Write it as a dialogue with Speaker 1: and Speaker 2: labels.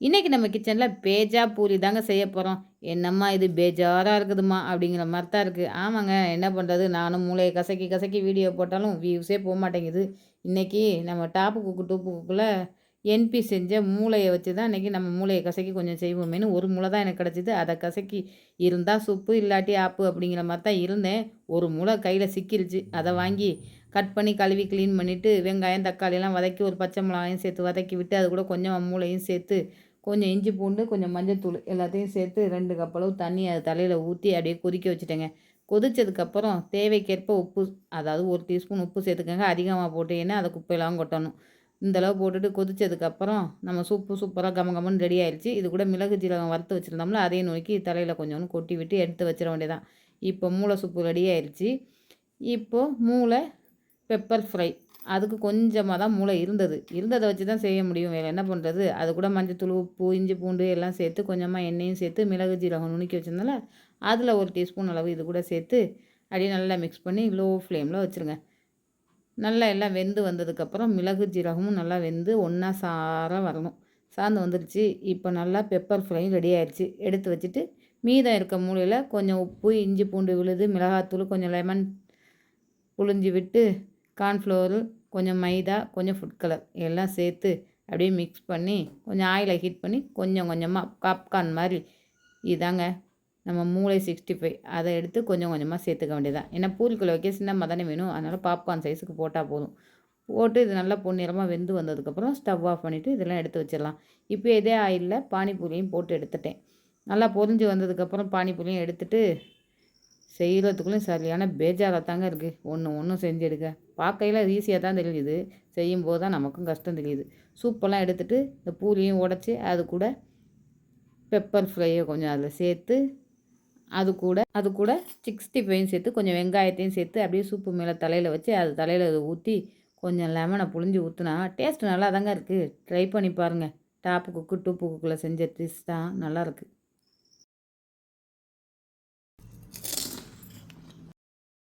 Speaker 1: இன்றைக்கி நம்ம கிச்சனில் பேஜா பூரி தாங்க செய்ய போகிறோம் என்னம்மா இது? பேஜாராக இருக்குதுமா அப்படிங்கிற மாதிரி தான் இருக்குது ஆமாங்க என்ன பண்ணுறது நானும் மூளையை கசக்கி கசக்கி வீடியோ போட்டாலும் வியூஸே போக மாட்டேங்குது. இன்றைக்கி நம்ம டாப்பு குக்கு டூப்பு குக்கில் என்பி செஞ்ச மூளையை வச்சு தான் இன்றைக்கி நம்ம மூளையை கசக்கி கொஞ்சம் செய்வோமேனு ஒரு மூளை தான் எனக்கு கிடச்சிது. அதை கசக்கி இருந்தால் சுப்பு இல்லாட்டி ஆப்பு அப்படிங்கிற மாதிரி தான் இருந்தேன். ஒரு மூளை கையில் சிக்கிருச்சு. அதை வாங்கி கட் பண்ணி கழுவி க்ளீன் பண்ணிவிட்டு வெங்காயம் தக்காளியெல்லாம் வதக்கி ஒரு பச்சை மிளகாயும் சேர்த்து வதக்கி விட்டு அது கூட கொஞ்சம் மூளையும் சேர்த்து கொஞ்சம் இஞ்சி பூண்டு கொஞ்சம் மஞ்சத்தூள் எல்லாத்தையும் சேர்த்து ரெண்டு கப்பளவு தண்ணி அது தலையில் ஊற்றி அப்படியே கொதிக்க வச்சுட்டேங்க. கொதித்ததுக்கப்புறம் தேவைக்கேற்ப உப்பு அதாவது ஒரு டீஸ்பூன் உப்பு சேர்த்துக்கங்க. அதிகமாக போட்டீங்கன்னா அதை குப்பையெல்லாம் கொட்டணும். இந்தளவு போட்டுட்டு கொதித்ததுக்கப்புறம் நம்ம சூப்பு சூப்பராக கம கமன்னு ரெடி ஆயிடுச்சு இது கூட மிளகு ஜீரகம் வறுத்து வச்சுருந்தோம்ல அதையும் நோக்கி தலையில் கொஞ்சோன்னு கொட்டி விட்டு எடுத்து வச்சிட வேண்டியதான் இப்போ மூளை சூப்பு ரெடி ஆயிடுச்சு இப்போது மூளை பெப்பர் ஃப்ரை அதுக்கு கொஞ்சமாக தான் மூளை இருந்தது. இருந்ததை வச்சு தான் செய்ய முடியும். வேறு என்ன பண்ணுறது அது கூட மஞ்சத்தூள் உப்பு இஞ்சி பூண்டு எல்லாம் சேர்த்து கொஞ்சமாக எண்ணெயும் சேர்த்து மிளகு ஜீரகம் நுணுக்கி வச்சிருந்தால அதில் ஒரு டீஸ்பூன் அளவு இது கூட சேர்த்து அப்படியே நல்லா மிக்ஸ் பண்ணி லோ ஃப்ளேமில் வச்சுருங்க. நல்லா எல்லாம் வெந்து வந்ததுக்கப்புறம் மிளகு ஜீரகமும் நல்லா வெந்து ஒன்றா சாராக வரணும். சார்ந்து வந்துடுச்சு இப்போ நல்லா பெப்பர் ஃப்ரையும் ரெடி ஆயிடுச்சு எடுத்து வச்சுட்டு மீதம் இருக்க மூலையில் கொஞ்சம் உப்பு இஞ்சி பூண்டு விழுது மிளகாத்தூள் கொஞ்சம் லெமன் புழிஞ்சி விட்டு கார்ன்ஃப்ளோரு கொஞ்சம் மைதா கொஞ்சம் ஃபுட் கலர் எல்லாம் சேர்த்து அப்படியே மிக்ஸ் பண்ணி கொஞ்சம் ஆயிலை ஹீட் பண்ணி கொஞ்சம் கொஞ்சமாக பாப்கார்ன் மாதிரி இதாங்க. நம்ம மூளை சிக்ஸ்டி ஃபைவ் அதை எடுத்து கொஞ்சம் கொஞ்சமாக சேர்த்துக்க வேண்டியதான் ஏன்னா பூரிக்குள்ளே வைக்க சின்னமாக தானே வேணும். அதனால் பாப்கார்ன் சைஸுக்கு போட்டால் போதும். போட்டு இது நல்லா பொன்னிறமாக வெந்து வந்ததுக்கப்புறம் ஸ்டவ் ஆஃப் பண்ணிவிட்டு இதெல்லாம் எடுத்து வச்சிடலாம். இப்போ இதே ஆயிலில் பானிபூரியும் போட்டு எடுத்துட்டேன். நல்லா பொரிஞ்சு வந்ததுக்கப்புறம் பானிபூரியும் எடுத்துகிட்டு செய்கிறதுக்குள்ளே சரியான பேஜாராக தாங்க இருக்குது ஒன்று ஒன்றும் செஞ்சு எடுக்க பார்க்கையில் ஈஸியாக தான் தெரியுது. செய்யும்போது தான் நமக்கும் கஷ்டம் தெரியுது. சூப்பெல்லாம் எடுத்துகிட்டு இந்த பூரியும் உடச்சி அது கூட பெப்பர் ஃப்ரையை கொஞ்சம் அதில் சேர்த்து அது கூட அது கூட சிக்ஸ்டி ஃபைவ் சேர்த்து கொஞ்சம் வெங்காயத்தையும் சேர்த்து அப்படியே சூப்பு மேலே தலையில் வச்சு அது தலையில் அதை ஊற்றி கொஞ்சம் லெமனை புழிஞ்சு ஊற்றுனா டேஸ்ட் நல்லா தாங்க இருக்குது ட்ரை பண்ணி பாருங்கள் டாப்பு குக்கு டூப்பு குக்கில் செஞ்ச டிஷ் தான் நல்லாயிருக்கு